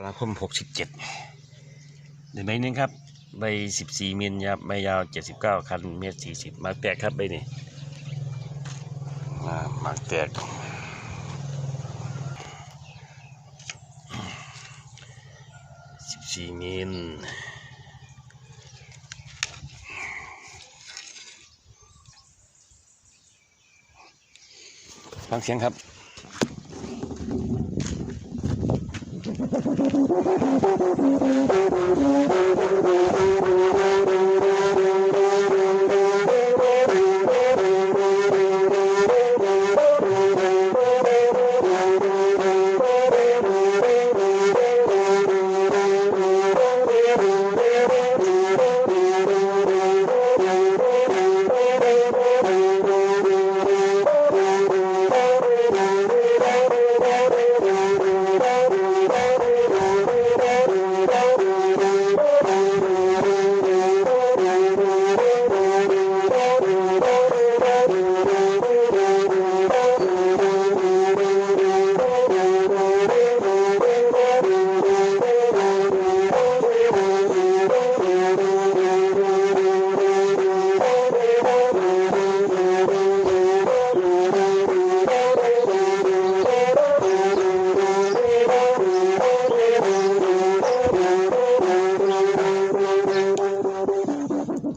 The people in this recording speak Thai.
กราคมหกสิบเจ็ดเดี๋ยวใบหนึงครับ ใบสิบสี่มิลครับใบยาวเจ็ดสิบเก้าคันเมตรสี่สิบมาแตกครับใบนี้อ่ามาแตกสิบสี่มิลฟังเสียงครับ Thank you.